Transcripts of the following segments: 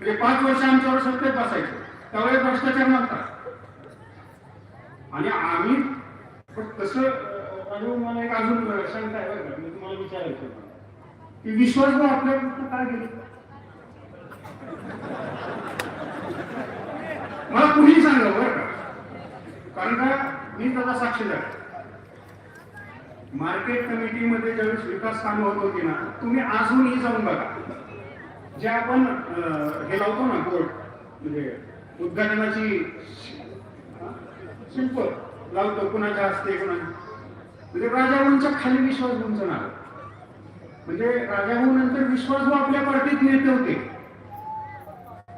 म्हणजे पाच वर्ष आमच्यावर सत्तेत बसायचं. त्यावेळेस भ्रष्टाचार नव्हता. आणि आम्ही पण मला एक अजून शंका आहे बघा मी तुम्हाला विचारायचं होतं. की विश्वासभाऊ आपल्याकडून काय गेली? मला कुणी सांगा बरं का. कारण का मी त्याचा साक्षीदार मार्केट कमिटीमध्ये ज्यावेळेस विकास कामं होत होती ना तुम्ही अजूनही जाऊन बघा. जे आपण हे लावतो ना बोर्ड म्हणजे उद्घाटनाची शिल्प लावतो कुणाच्या हस्ते कुणाच्या म्हणजे राजाहूंच्या खाली विश्वास नाव आहे. म्हणजे राजाभाऊ नंतर विश्वास जो आपल्या पार्टीत नेते होते.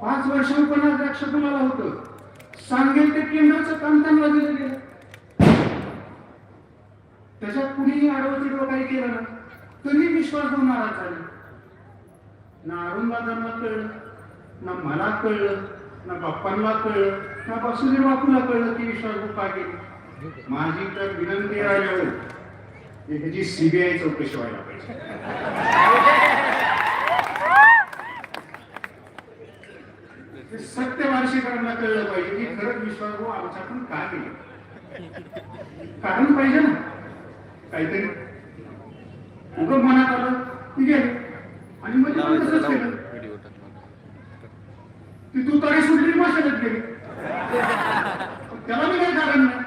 पाच वर्ष उपनाध्यक्ष तुम्हाला होत. सांगेल ते केंद्राचं काम त्यांना दिलं गेलं. त्याच्यात कुणीही आडवं तिडवं काही केलं ना तरी विश्वास गुन्हा झाला. ना अरुणदादांना कळलं ना मला कळलं ना बाप्पांना कळलं ना वासुदेव बापूला कळलं की विश्वासभाऊ का माझी तर विनंती आहे हो, ह्याची सीबीआय चौकशी व्हायला पाहिजे. सत्य वार्षिकांना कळलं पाहिजे की खरंच विश्वासभाऊ हो, आमच्याकडून का गेले कारण पाहिजे ना. काहीतरी. उगम मनात आलं ठीक आहे आणि मग ते पण तसंच केलं. ती तू तरी सुटली माशाला गेली. त्याला मी काही कारण नाही.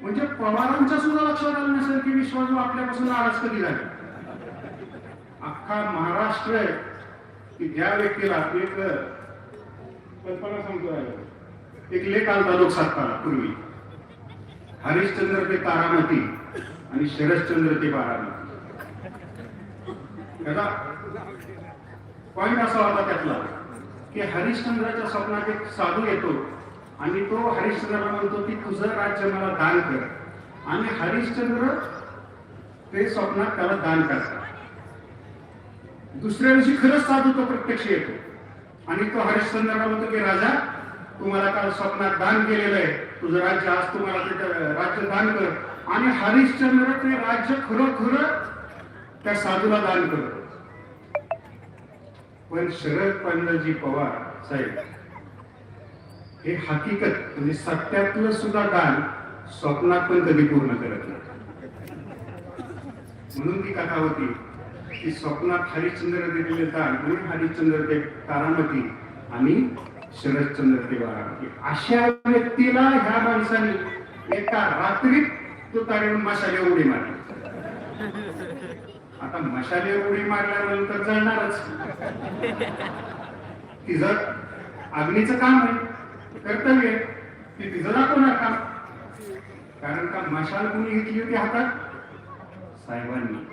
म्हणजे पवारांच्या सुद्धा लक्षात आलं नसेल की विश्वासभाऊ आपल्यापासून नाराज कधी झाले? अख्खा महाराष्ट्र आहे. की ज्या व्यक्तीला एक कल्पना सांगतो. एक लेख आलता लोकसत्ताला पूर्वी. हरिश्चंद्र ते तारामती आणि शरदचंद्र ते बारामती. त्याचा पॉइंट असा होता त्यातला की हरिश्चंद्राच्या स्वप्नात एक साधू येतो आणि तो हरिश्चंद्राला म्हणतो की तुझं राज्य मला दान कर. आणि हरिश्चंद्र ते स्वप्नात त्याला दान करतात. दुसऱ्या दिवशी खरंच साधू तो प्रत्यक्ष येतो. आणि तो हरिश्चंद्राला म्हणतो की राजा तुम्हाला काल स्वप्नात दान केलेलं आहे. तुझं राज्य आज तुम्हाला ते राज्य दान कर. आणि हरिश्चंद्र ते राज्य खरोखर त्या साधूला दान करत. पण शरद पांडाजी पवार साहेब हे हकीकत म्हणजे सत्यातलं सुद्धा दान स्वप्नात पण कधी पूर्ण करत नाही. म्हणून ती कथा होती की स्वप्नात हरिश्चंद्र दिलेले दान म्हणून हरिश्चंद्र ते तारामती आणि शरदचंद्र ते बारामती. अशा व्यक्तीला ह्या माणसाने एका रात्रीत तो तारेवर मशाले उडी मारली. आता मशाले उडी मारल्यानंतर जळणारच. तिचं अग्नीचं काम आहे कर्तव्य ते ती तिचं दाखवणार काम. कारण का मशाल कोणी घेतली होती हातात? साहेबांनी.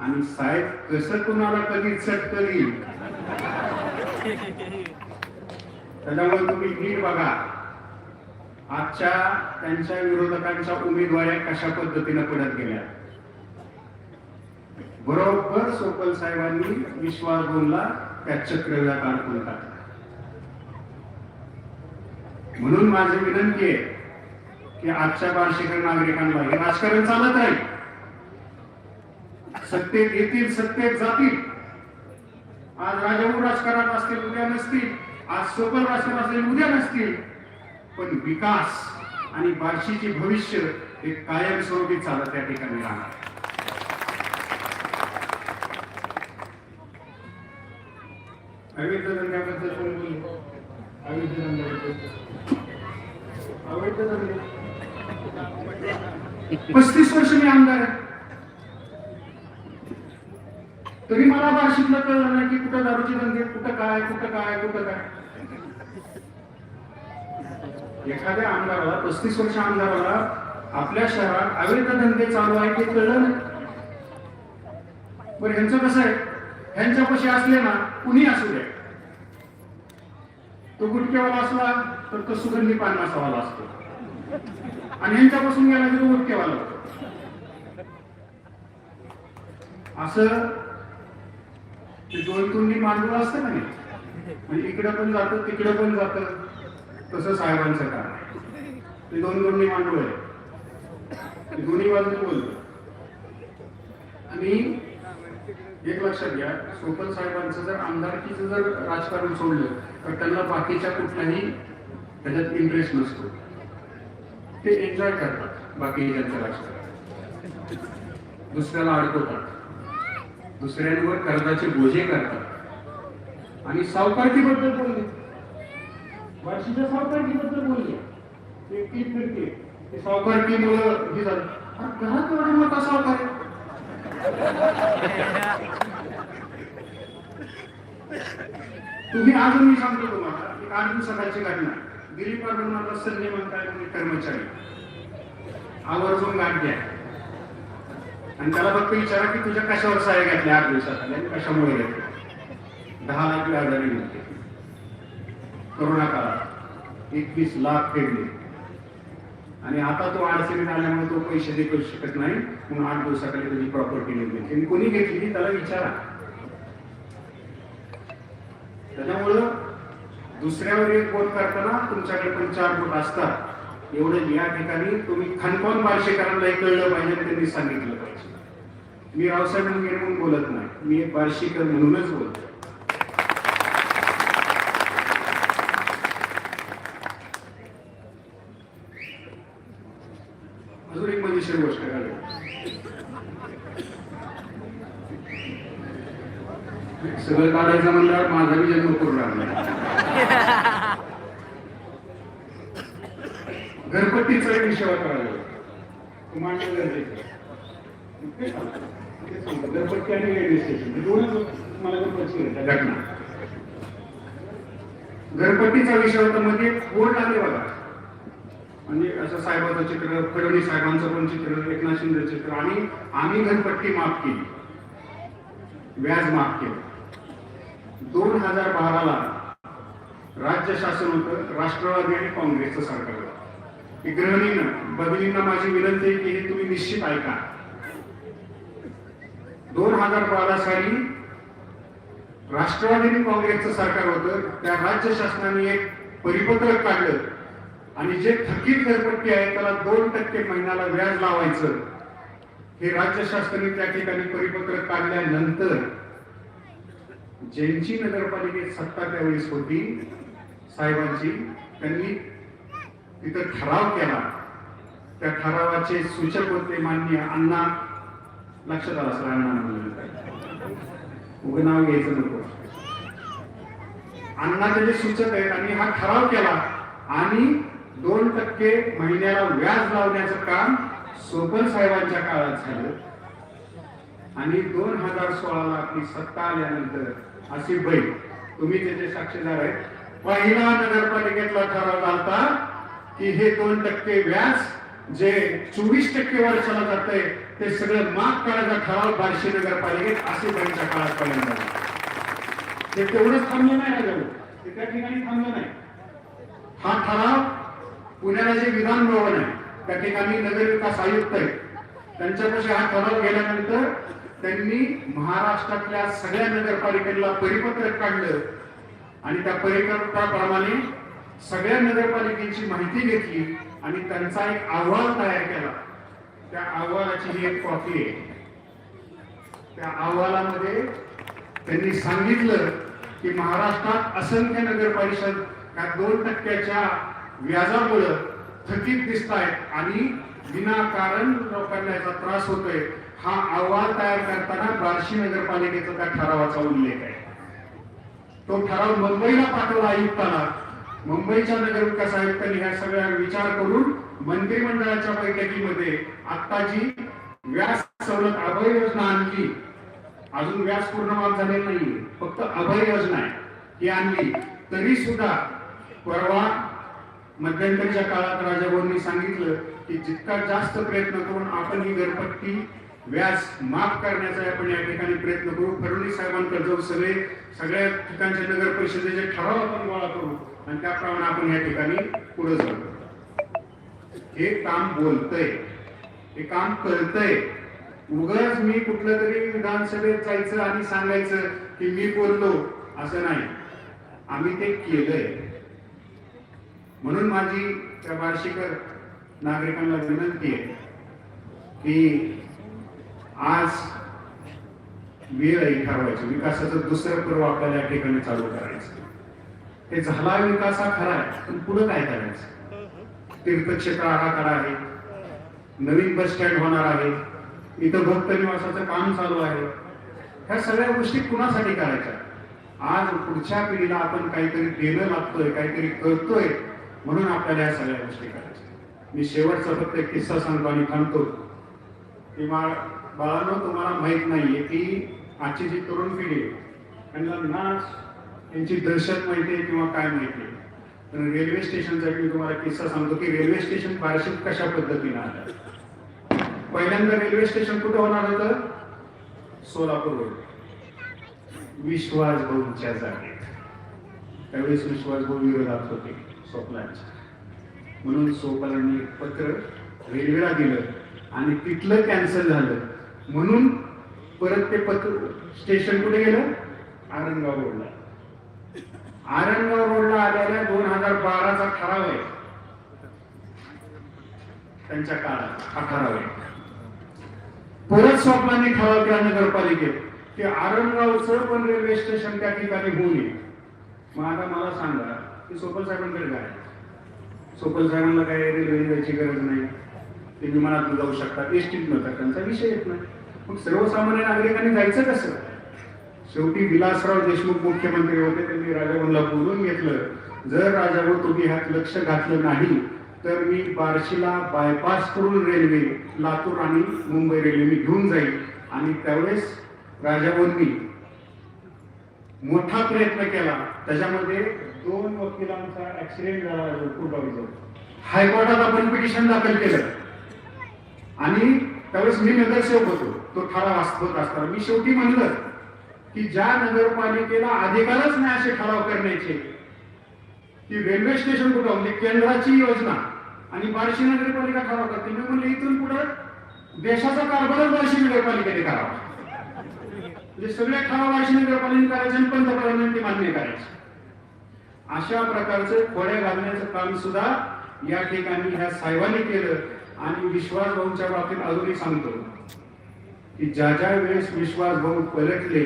आणि साहेब कसं कुणाला कधी चटक देईल त्याच्यामुळे तुम्ही नीट बघा. आजच्या त्यांच्या विरोधकांच्या उमेदवाऱ्या कशा पद्धतीने पडत गेल्या? बरोबर सोपल साहेबांनी विश्वास बोलला त्या चक्रव्यात अडकून टाकला. म्हणून माझी विनंती आहे की आजच्या बार्शीकर नागरिकांना हे राजकारण चालत राहील. सत्तेत येतील सत्तेत जातील. आज राजाऊ राजकारणात असतील उद्या नसतील. आज सोपल राजकारण असतील उद्या नसतील. पण विकास आणि बार्शीचे भविष्य हे कायमस्वरूपी चालत त्या ठिकाणी राहणार. अवैध धंद्याबद्दल कोण बोलले? अवैध धंद्याबद्दल अवैध धंदे पस्तीस वर्ष मी आमदार आहे. तरी मला बार्शीतलं कळलं नाही की कुठं दारूचे धंदे कुठं काय कुठं काय कुठं काय एखाद्या आमदाराला पस्तीस वर्ष आमदाराला आपल्या शहरात अवैध धंदे चालू आहे ते कळलं नाही. बरं ह्यांचं कसं आहे? ह्यांच्यापाशी असले ना कुणी असू दे तो गुटकेवाला असला तर तो सुगंधी पान मासावाला असतो. आणि ह्यांच्यापासून गेला तर गुटकेवाला होतो. असं ते दोन तोंडी मांडूळ असतं ना म्हणजे इकडं पण जातं तिकडं पण जातं. तसं साहेबांचं काम ते दोन दोन्ही मांडूळ आहे. ते दोन्ही बाजूने बोलतो आणि एक लक्षात घ्या सोपल साहेबांचं जर आमदारकीचं जर राजकारण सोडलं तर त्यांना बाकीच्या कुठल्याही त्याच्यात इंटरेस्ट नसतो. ते एन्जॉय करतात बाकीच्यांचं राजकारण. दुसऱ्याला अडकवतात. दुसऱ्यांवर कर्जाचे बोजे करतात. आणि सावकारकीबद्दल बोलले. वर्षीच्या सावकारकीबद्दल बोलले. ते सावकारकीमुळं हे झालं. घरात एवढा मोठा सावकार आहे. तुम्ही अजून मी सांगतो तुम्हाला एक आठ दिवसाची घटना. दिलीप अरुणाला संजय म्हणताय म्हणजे कर्मचारी. आवर्जून गाठ द्या आणि त्याला फक्त विचारा की तुझ्या कशावर सहाय्य घातल्या आठ दिवसात आणि कशामुळे घेतले दहा लाख आजारी होते करोना काळात एकवीस लाख फेडले आणि आता तो अडचणीत आल्यामुळे तो पैसे दे करू शकत नाही. म्हणून आठ दिवसाखाली त्याची प्रॉपर्टी घेतली. आणि कोणी घेतली त्याला विचारा. त्याच्यामुळं दुसऱ्यावर एक बोट करताना तुमच्याकडे पण चार बोट असतात. एवढं या ठिकाणी तुम्ही खनपान बार्शीकरांना कळलं पाहिजे त्यांनी सांगितलं पाहिजे. मी रावसाहेब म्हणून बोलत नाही. मी एक बार्शीकर म्हणूनच बोलतो अजून एक मजेशीर गोष्ट घालू सगळं काढायचं म्हणल्यावर माझा बी जन्म करून राहिला घरपट्टीचा एक विषय करायला तो मांडणं गरजेचं आहे. आणि रेल्वे स्टेशन. दोनच मला घटना. विषय होता मध्ये बोर्ड आले बघा? म्हणजे असं साहेबाचं चित्र फडणवीस साहेबांचं पण चित्र एकनाथ शिंदे चित्र आणि आम्ही घरपट्टी माफ केली. व्याज माफ केलं. दोन हजार बाराला राज्य शासन होतं राष्ट्रवादी आणि काँग्रेसचं सरकार होतं. की गृहिणीनं बदलींना माझी विनंती आहे की हे तुम्ही निश्चित ऐका. दोन हजार बारा साली राष्ट्रवादी काँग्रेसचं सरकार होतं त्या राज्य शासनाने एक परिपत्रक काढलं. आणि जे थकीत घरपट्टी आहे त्याला दोन टक्के महिन्याला व्याज लावायचं. हे राज्य शासनाने त्या ठिकाणी परिपत्रक काढल्यानंतर ज्यांची नगरपालिकेत सत्ता त्यावेळेस होती. साहेबांची त्यांनी तिथं ठराव केला. त्या ठरावाचे सूचक होते मान्य अण्णा. लक्षात आला सर अण्णा म्हणलं नाव घ्यायचं नको. अण्णाचे त्याचे सूचक आहेत आणि हा ठराव केला आणि दोन टक्के महिन्याला व्याज लावण्याचं काम सोबल साहेबांच्या काळात झालं. आणि दोन हजार सोळाला आपली सत्ता आल्यानंतर अशी बैल तुम्ही त्याचे साक्षीदार आहेत पहिला नगरपालिकेतला ठराव लावता की हे दोन टक्के व्याज जे चोवीस टक्के वर्षाला जाते ते सगळं माफ करायचा ठराव बार्शी नगरपालिकेत असे त्यांच्या काळात पर्यंत ते तेवढंच थांबलं नाही ते त्या ठिकाणी थांबलं नाही. हा ठराव पुण्याला जे विधान भवन आहे त्या ठिकाणी नगरविकास आयुक्त आहे त्यांच्यापाशी हा ठराव गेल्यानंतर त्यांनी महाराष्ट्रातल्या सगळ्या नगरपालिकेला परिपत्रक काढलं आणि त्या परिपत्रकाप्रमाणे सगळ्या नगरपालिकेची माहिती घेतली आणि त्यांचा एक अहवाल तयार केला. त्या अहवालाची ही एक कॉपी आहे. त्या अहवालामध्ये त्यांनी सांगितलं की महाराष्ट्रात असंख्य नगर परिषद या दोन टक्क्याच्या व्याजामुळं थकीत दिसत आहेत आणि विनाकारण लोकांना याचा त्रास होतोय हा अहवाल तयार करताना बार्शी नगरपालिकेचा त्या ठरावाचा उल्लेख आहे. तो ठराव मुंबईला पाठवला आयुक्ताला. मुंबईच्या नगरविकास आयुक्तांनी ह्या सगळ्या विचार करून मंत्रिमंडळाच्या बैठकीमध्ये आता जी व्यास सवलत अभय योजना आणली. अजून व्यास पूर्ण झाले नाही फक्त अभय योजना आहे. ही आणली. तरी सुद्धा परवा मध्यंतरीच्या काळात राजाभाऊंनी सांगितलं की जितका जास्त प्रयत्न करून आपण ही घरपट्टी व्याज माफ करण्याचा आपण या ठिकाणी प्रयत्न करू. फडणवीस साहेबांकडे जाऊ सगळे. सगळ्या ठिकाणच्या नगर परिषदेचे ठराव आपण गोळा करू आणि त्याप्रमाणे आपण या ठिकाणी पुढे जाऊ. हे काम बोलतय. हे काम कळतंय उगाच मी कुठलं तरी विधानसभेत जायचं आणि सांगायचं की मी बोललो असं नाही. आम्ही ते केलंय. म्हणून माझी त्या बार्शीकर नागरिकांना विनंती आहे की आज वेळ आहे ठरवायची. विकासाचं दुसरं पर्व आपल्याला या ठिकाणी चालू करायचं. ते झाला विकास हा खरा आहे पण पुढे काय करायचं? तीर्थक्षेत्र आराखडा आहे नवीन बस स्टँड होणार आहे इथं भक्त निवासाचं काम चालू आहे. ह्या सगळ्या गोष्टी कुणासाठी करायच्या? आज पुढच्या पिढीला आपण काहीतरी देणं लागतोय काहीतरी करतोय म्हणून आपल्याला या सगळ्या गोष्टी करायच्या. मी शेवटचा फक्त एक किस्सा सांगतो आणि थांबतो. किंवा बाळांनो तुम्हाला माहीत नाहीये की आजची जी तरुण पिढी आहे त्यांना ना त्यांची दहशत माहिती आहे किंवा काय माहिती आहे? पण रेल्वे स्टेशनचा मी तुम्हाला किस्सा सांगतो की रेल्वे स्टेशन फारशी कशा पद्धतीनं आलं? पहिल्यांदा रेल्वे स्टेशन कुठं होणार होतं? सोलापूर रोड विश्वास भाऊच्या जागेत. त्यावेळेस विश्वास भाऊ विरोधात होते स्वप्नांच्या म्हणून सोपालांनी एक पत्र रेल्वेला दिलं आणि तिथलं कॅन्सल झालं. म्हणून परत ते पत्र स्टेशन कुठे गेलं? आरंगाव रोडला. आरंगाव रोडला आलेल्या दोन हजार बाराचा ठराव आहे. त्यांच्या काळात हा ठराव आहे. परत स्वप्नाने ठराव केला नगरपालिकेत ते आरंगावचं पण रेल्वे स्टेशन त्या ठिकाणी होऊ नये मग आता मला सांगा की सोपल साहेबांकडे काय सोपल साहेबांना काय रेल्वे जायची गरज नाही. ते विमानातून जाऊ शकतात एसटीत नव्हता त्यांचा विषय येत नाही. मग सर्वसामान्य नागरिकांनी जायचं कसं? शेवटी विलासराव देशमुख मुख्यमंत्री होते त्यांनी राजाभाऊला बोलून घेतलं जर राजाभाऊ तुम्ही ह्यात लक्ष घातलं नाही तर मी बार्शीला बायपास करून रेल्वे लातूर आणि मुंबई रेल्वे मी घेऊन जाईल. आणि त्यावेळेस राजाभाऊंनी मोठा प्रयत्न केला. त्याच्यामध्ये दोन वकिलांचा ऍक्सिडेंट झाला कुर्बावीचा हायकोर्टात आपण पिटिशन दाखल केलं. आणि त्यावेळेस मी नगरसेवक होतो. तो ठराव होत असताना. मी शेवटी म्हणलं की ज्या नगरपालिकेला अधिकारच नाही असे ठराव करण्याचे ती रेल्वे स्टेशन कुठं म्हणजे केंद्राची योजना. आणि बार्शी नगरपालिका ठराव करते. मी म्हणलं इथून पुढे देशाचा कारभारच बार्शी नगरपालिकेने करावा. म्हणजे सगळे ठराव बार्शी नगरपालिकेने करायचे आणि पंतप्रधानांनी मान्य करायचे. अशा प्रकारचं खोड्या घालण्याचं काम सुद्धा या ठिकाणी ह्या साहेबांनी केलं. आणि विश्वास भाऊच्या बाबतीत अजूनही सांगतो. की ज्या ज्या वेळेस विश्वास भाऊ पलटले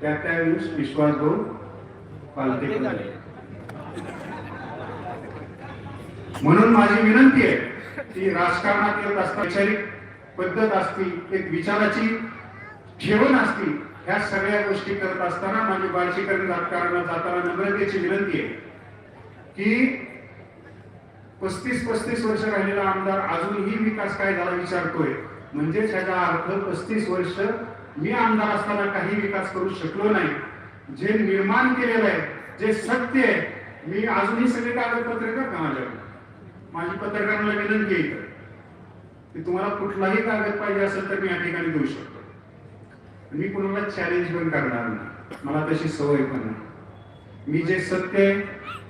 त्या त्यावेळेस विश्वास भाऊ पालते म्हणून माझी विनंती आहे की राजकारणात येत असता वैचारिक पद्धत असती एक विचाराची ठेवण असती ह्या सगळ्या गोष्टी करत असताना माझी बार्शीकरण राजकारणात जाताना नम्रतेची विनंती आहे की पस्तीस पस्तीस वर्ष राहिलेला आमदार अजूनही विकास काय झाला विचारतोय. म्हणजेच ह्याचा अर्थ पस्तीस वर्ष मी आमदार असताना काही विकास करू शकलो नाही. जे निर्माण केलेलं आहे जे सत्य आहे मी अजूनही सगळे कागदपत्र का का माझ्याकडे माझी पत्रकारांना विनंती आहे की तुम्हाला कुठलाही कागद पाहिजे असेल तर मी या ठिकाणी देऊ शकतो. मी कुणाला चॅलेंज पण करणार नाही. मला तशी सवय पण नाही. मी जे सत्य आहे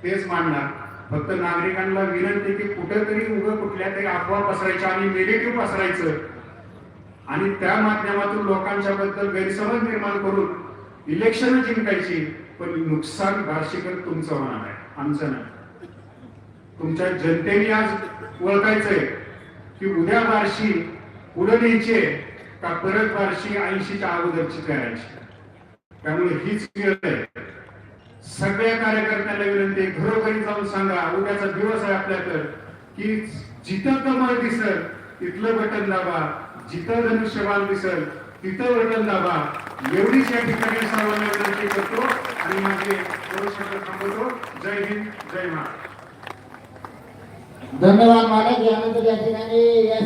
तेच मांडणार. फक्त नागरिकांना विनंती की कुठेतरी उभं कुठल्या तरी अफवा पसरायच्या आणि निगेटिव्ह पसरायचं. आणि त्या माध्यमातून लोकांच्या बद्दल गैरसमज निर्माण करून इलेक्शन जिंकायची पण नुकसान भाषिकर तुमचं होणार आहे आमचं नाही. तुमच्या जनतेने आज ओळखायचंय की उद्या बारशी पुढे न्यायची का परत बारशी ऐंशीच्या अगोदरची करायची? त्यामुळे हीच वेळ आहे. सगळ्या कार्यकर्त्यांना विनंती घरोघरी जाऊन सांगा उद्याचा दिवस आहे आपल्या तर की जिथं कमळ दिसत तिथलं बटन दाबा जिथं धनुष्यबाण दिसल तिथं वर्णन दाबा एवढीच या ठिकाणी सर्वांना विनंती करतो आणि माझे दोन शब्द थांबवतो. जय हिंद जय महाराज धन्यवाद मालक यानंतर या ठिकाणी या